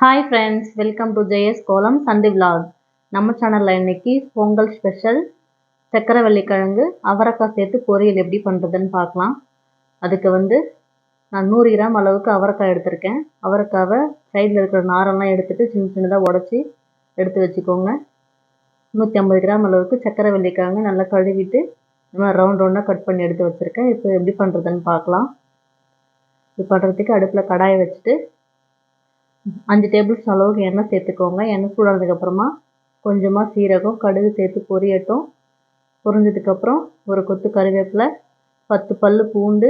Hi friends welcome to Jaya's kolam Sunday vlog நம்ம சேனலில் இன்னைக்கு பொங்கல் ஸ்பெஷல் சக்கரை வெள்ளிக்கிழங்கு அவரைக்காய் சேர்த்து பொரியல் எப்படி பண்ணுறதுன்னு பார்க்கலாம். அதுக்கு வந்து நான் நூறு கிராம் அளவுக்கு அவரைக்காய் எடுத்திருக்கேன். அவரைக்காவை சைடில் இருக்கிற நாரெல்லாம் எடுத்துட்டு சின்ன சின்னதாக உடச்சி எடுத்து வச்சுக்கோங்க. நூற்றி ஐம்பது கிராம் அளவுக்கு சக்கரை கிழங்கு நல்லா கழுவிட்டு இந்த மாதிரி ரவுண்ட் ரவுண்டாக கட் பண்ணி எடுத்து வச்சுருக்கேன். இப்போ எப்படி பண்ணுறதுன்னு பார்க்கலாம். இது பண்ணுறதுக்கு அடுப்பில் கடாயை வச்சுட்டு அஞ்சு டேபிள் ஸ்பூன் அளவுக்கு எண்ணெய் சேர்த்துக்கோங்க. எண்ணெய் சூடானதுக்கப்புறமா கொஞ்சமாக சீரகம் கடுகு சேர்த்து பொரியட்டும். பொரிஞ்சதுக்கப்புறம் ஒரு கொத்து கருவேப்பிலை பத்து பல் பூண்டு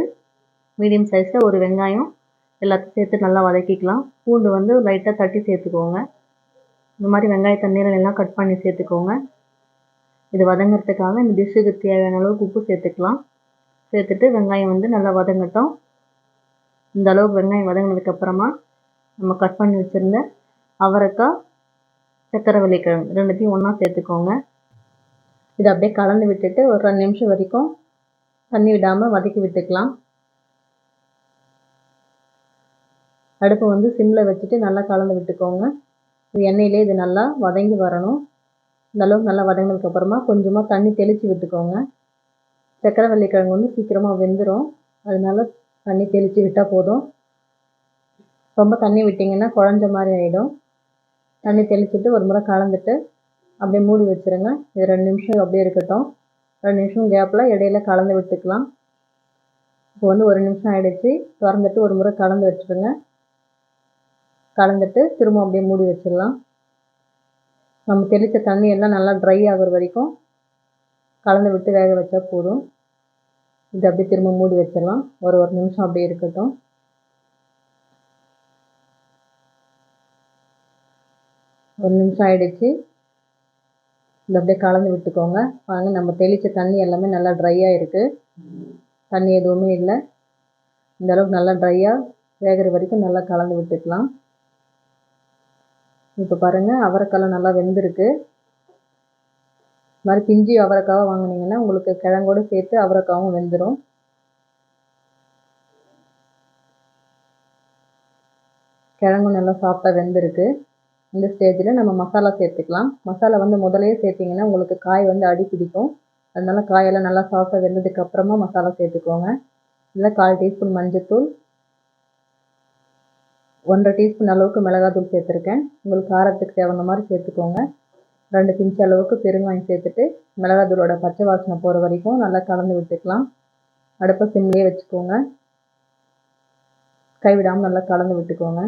மீடியம் சைஸில் ஒரு வெங்காயம் எல்லாத்தையும் சேர்த்து நல்லா வதக்கிக்கலாம். பூண்டு வந்து லைட்டாக தட்டி சேர்த்துக்கோங்க. இந்த மாதிரி வெங்காய தண்ணீரில் எல்லாம் கட் பண்ணி சேர்த்துக்கோங்க. இது வதங்கிறதுக்காக இந்த டிஷ்ஷுக்கு தேவையான அளவுக்கு உப்பு சேர்த்துக்கலாம். சேர்த்துட்டு வெங்காயம் வந்து நல்லா வதங்கட்டும். இந்த அளவுக்கு வெங்காயம் வதங்கினதுக்கப்புறமா நம்ம கட் பண்ணி வச்சுருந்த அவரைக்காய் சக்கரவள்ளி கிழங்கு ரெண்டுத்தையும் ஒன்றா சேர்த்துக்கோங்க. இதை அப்படியே கலந்து விட்டுட்டு ஒரு ரெண்டு நிமிஷம் வரைக்கும் தண்ணி விடாமல் வதக்கி விட்டுக்கலாம். அடுப்பை வந்து சிம்மில் வச்சுட்டு நல்லா கலந்து விட்டுக்கோங்க. இது எண்ணெயிலே இது நல்லா வதங்கி வரணும். இந்தளவுக்கு நல்லா வதங்கினதுக்கப்புறமா கொஞ்சமாக தண்ணி தெளித்து விட்டுக்கோங்க. சக்கரை கிழங்கு வந்து சீக்கிரமாக வெந்துடும் அதனால தண்ணி தெளித்து விட்டால் போதும். ரொம்ப தண்ணி விட்டிங்கன்னா குழஞ்ச மாதிரி ஆகிடும் தண்ணி தெளிச்சுட்டு ஒரு முறை கலந்துட்டு அப்படியே மூடி வச்சுருங்க. இது ரெண்டு நிமிஷம் அப்படியே இருக்கட்டும். ரெண்டு நிமிஷம் கேப்பில் இடையில கலந்து விட்டுக்கலாம். இப்போ வந்து ஒரு நிமிஷம் ஆகிடுச்சு திறந்துட்டு ஒரு முறை கலந்து வச்சுருங்க கலந்துட்டு திரும்ப அப்படியே மூடி வச்சிடலாம். நம்ம தெளித்த தண்ணி எல்லாம் நல்லா ட்ரை ஆகுற வரைக்கும் கலந்து விட்டு வேக வச்சா போதும். இது அப்படியே திரும்ப மூடி வச்சிடலாம். ஒரு ஒரு நிமிஷம் அப்படியே இருக்கட்டும். ஒரு நிமிஷம் ஆகிடுச்சு இந்த அப்படியே கலந்து விட்டுக்கோங்க. வாங்க நம்ம தெளித்த தண்ணி எல்லாமே நல்லா ட்ரையாக இருக்குது தண்ணி எதுவுமே இல்லை. இந்த அளவுக்கு நல்லா ட்ரையாக வேகிற வரைக்கும் நல்லா கலந்து விட்டுக்கலாம். இப்போ பாருங்கள் அவரைக்காய் நல்லா வெந்திருக்கு. இது மாதிரி பிஞ்சி அவரைக்காவை வாங்கினீங்கன்னா உங்களுக்கு கிழங்கோடு சேர்த்து அவரைக்காவும் வெந்துடும் கிழங்கும் நல்லா சாஃப்டாக வெந்திருக்கு. இந்த ஸ்டேஜில் நம்ம மசாலா சேர்த்துக்கலாம். மசாலா வந்து முதலே சேர்த்திங்கன்னா உங்களுக்கு காய் வந்து அடி பிடிக்கும். அதனால காயெல்லாம் நல்லா சாஃப்டாக வெந்ததுக்கு அப்புறமா மசாலா சேர்த்துக்கோங்க. இல்லை கால் டீஸ்பூன் மஞ்சத்தூள். ஒன்றரை டீஸ்பூன் அளவுக்கு மிளகாத்தூள் சேர்த்துருக்கேன். உங்களுக்கு காரத்துக்கு தகுந்த மாதிரி சேர்த்துக்கோங்க. ரெண்டு பிஞ்சு அளவுக்கு பெருங்காயம் சேர்த்துட்டு மிளகாத்தூளோட பச்சை வாசனை போகிற வரைக்கும் நல்லா கலந்து விட்டுக்கலாம். அடுப்பை சிம்லேயே வச்சுக்கோங்க. கைவிடாமல் நல்லா கலந்து விட்டுக்கோங்க.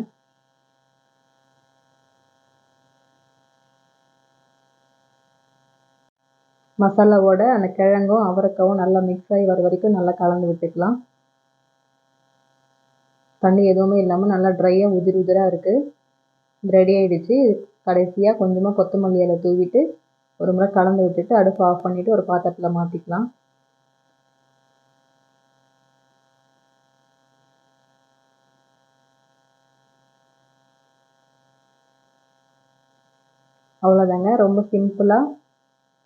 மசாலாவோட அந்த கிழங்கும் அவரைக்காவும் நல்லா மிக்ஸ் ஆகி வர வரைக்கும் நல்லா கலந்து விட்டுக்கலாம். தண்ணி எதுவுமே இல்லாமல் நல்லா ட்ரையாக உதிர் உதிராக இருக்குது ரெடி ஆகிடுச்சு கடைசியாக கொஞ்சமாக கொத்தமல்லி இலை தூவிட்டு ஒரு முறை கலந்து விட்டுட்டு அடுப்பு ஆஃப் பண்ணிவிட்டு ஒரு பாத்திரத்தில் மாற்றிக்கலாம் அவ்வளோதாங்க ரொம்ப சிம்பிளாக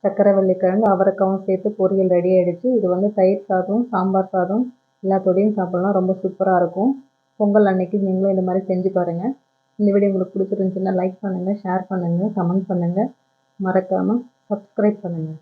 சக்கரவள்ளி வெள்ளிக்கிழங்கு அவரைக்காவும் சேர்த்து பொரியல் ரெடி ஆகிடுச்சு இது வந்து தயிர் சாதம் சாம்பார் சாதம் எல்லாத்தோடையும் சாப்பிட்லாம். ரொம்ப சூப்பராக இருக்கும். பொங்கல் அன்னைக்கு நீங்களும் இந்த மாதிரி செஞ்சு பாருங்கள் இந்த வீடியோ உங்களுக்கு பிடிச்சிருந்துச்சுன்னா லைக் பண்ணுங்கள் ஷேர் பண்ணுங்கள் கமெண்ட் பண்ணுங்கள் மறக்காமல் சப்ஸ்கிரைப் பண்ணுங்கள்